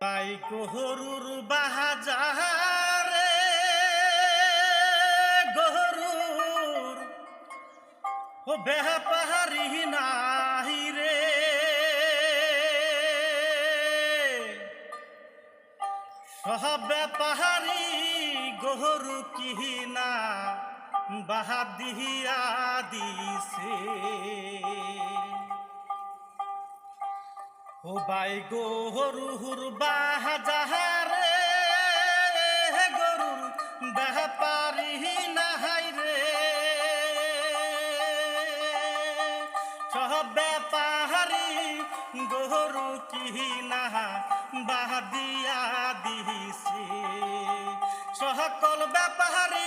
পাই গহরুর বাহাজারে গহরুর ও বেহাপাহারি নাহি রে। সহ ব্যাপাহারি গহরু কিহিনা বাহাদিয়া দিছে। ও বাই গরুর বাহাজারে গরুর ব্যাপারি নাহাই রে। সহ ব্যাপারি গরু কি নাহা বাহাদিয়া দিছে সকল ব্যাপারি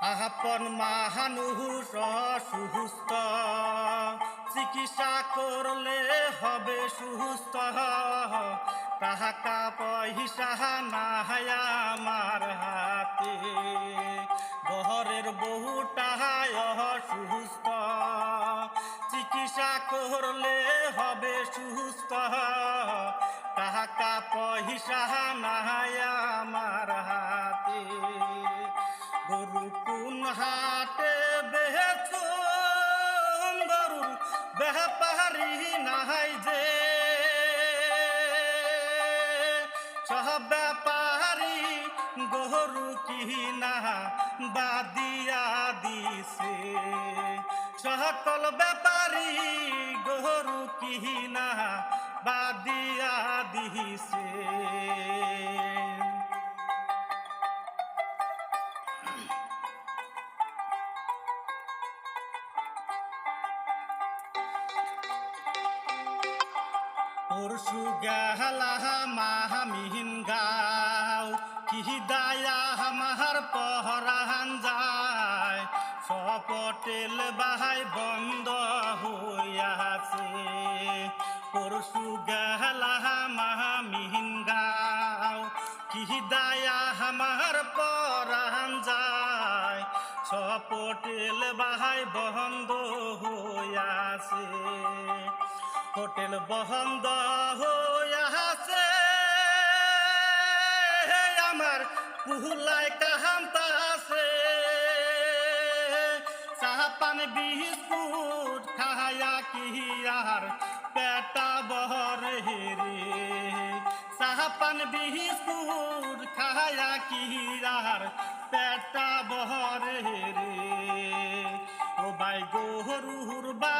আপন মাহানুষ সুস্থ চিকিৎসা করলে হবে সুস্থ তাহাকা পয়সা নাই আমার হাতে। ঘরের বহুটাই সুস্থ চিকিৎসা করলে হবে সুস্থ টাকা পয়সা নাই বেহাপাহারি নাহাই যে। সব ব্যাপারি গরু কি না বাদিয়া দিছে। সকল ব্যাপারি গরু কি না বাদিয়া দিছে। পরশু গেলা মাহামিহীন গাও কি দায়া হামার পহরান যায়। সপটেল বাহাই বন্ধ হইয়াছে হোটেল বন্ধ হইয়াছে। আমার পুহুলায় কাহান্তা আছে। চাহাপান বিস্কুট খায়া কি আর পেটা বহর হেরে। চাহাপান বিস্কুট খায়া কি আর পেটা বহর হেরে। ও বাই গরুর বাজারে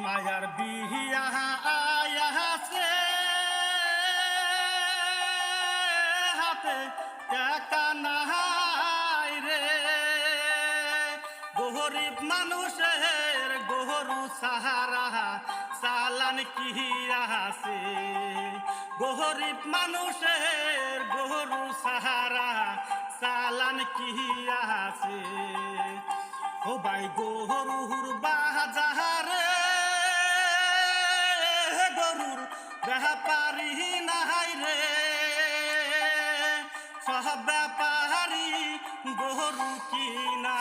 মায়ার বিহিয়া আয়াছে হাতে টাকা নাহাই রে। গরিব মানুষের গরু সাহারা সালান কি আছে গরিব মানুষের গরু সাহারা সালান কি আছে ও ভাই গরুর পারি নাহাই রে। সব পাহারি গরু কিনা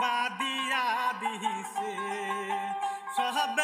বাদিয়া দিছে। সব